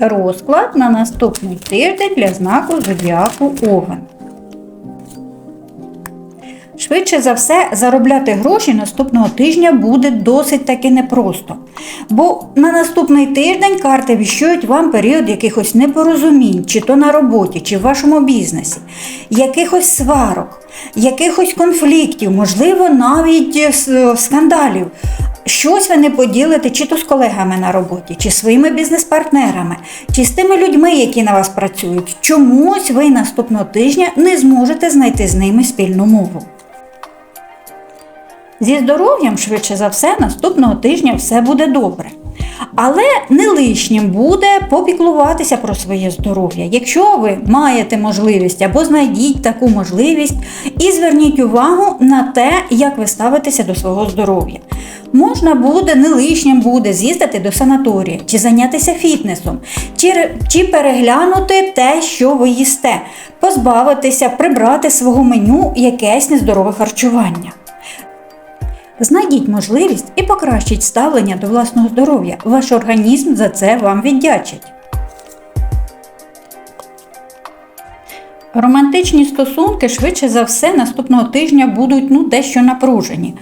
розклад на наступний тиждень для знаку зодіаку Овен. Швидше за все, заробляти гроші наступного тижня буде досить таки непросто. Бо на наступний тиждень карти віщують вам період якихось непорозумінь, чи то на роботі, чи в вашому бізнесі, якихось сварок, якихось конфліктів, можливо, навіть е, скандалів. Щось ви не поділите чи то з колегами на роботі, чи своїми бізнес-партнерами, чи з тими людьми, які на вас працюють. Чомусь ви наступного тижня не зможете знайти з ними спільну мову. Зі здоров'ям, швидше за все, наступного тижня все буде добре. Але не лишнім буде попіклуватися про своє здоров'я. Якщо ви маєте можливість або знайдіть таку можливість і зверніть увагу на те, як ви ставитеся до свого здоров'я. Можна буде, не лишнім буде з'їздити до санаторія, чи зайнятися фітнесом, чи, чи переглянути те, що ви їсте, позбавитися, прибрати свого меню якесь нездорове харчування. Знайдіть можливість і покращіть ставлення до власного здоров'я. Ваш організм за це вам віддячить. Романтичні стосунки швидше за все наступного тижня будуть ну, дещо напружені.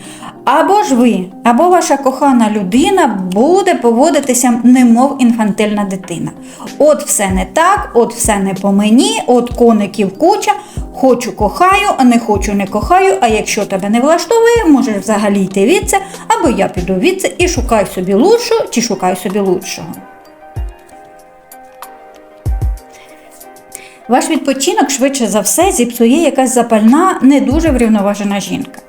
Або ж ви, або ваша кохана людина буде поводитися, немов інфантильна дитина. От все не так, от все не по мені, от коників куча. Хочу кохаю, а не хочу не кохаю. А якщо тебе не влаштовує, можеш взагалі йти від це, або я піду від це і шукай собі лучшого, чи шукай собі лучшого. Ваш відпочинок швидше за все зіпсує якась запальна, не дуже врівноважена жінка.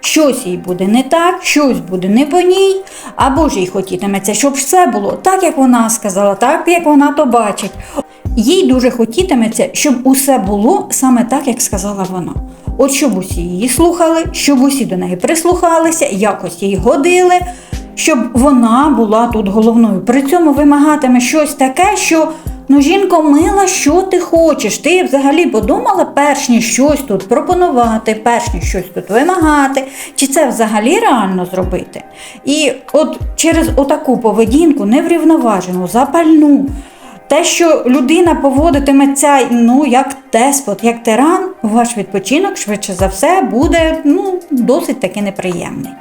Щось їй буде не так, щось буде не по ній, або ж їй хотітиметься, щоб все було так, як вона сказала, так, як вона то бачить. Їй дуже хотітиметься, щоб усе було саме так, як сказала вона. От щоб усі її слухали, щоб усі до неї прислухалися, якось їй годили, щоб вона була тут головною. При цьому вимагатиме щось таке, що ну, жінко мила, що ти хочеш? Ти взагалі подумала, перш ніж щось тут пропонувати, перш ніж щось тут вимагати, чи це взагалі реально зробити? І от через отаку поведінку неврівноважену, запальну. Те, що людина поводитиметься ну, як деспот, як тиран, ваш відпочинок швидше за все буде ну, досить таки неприємний.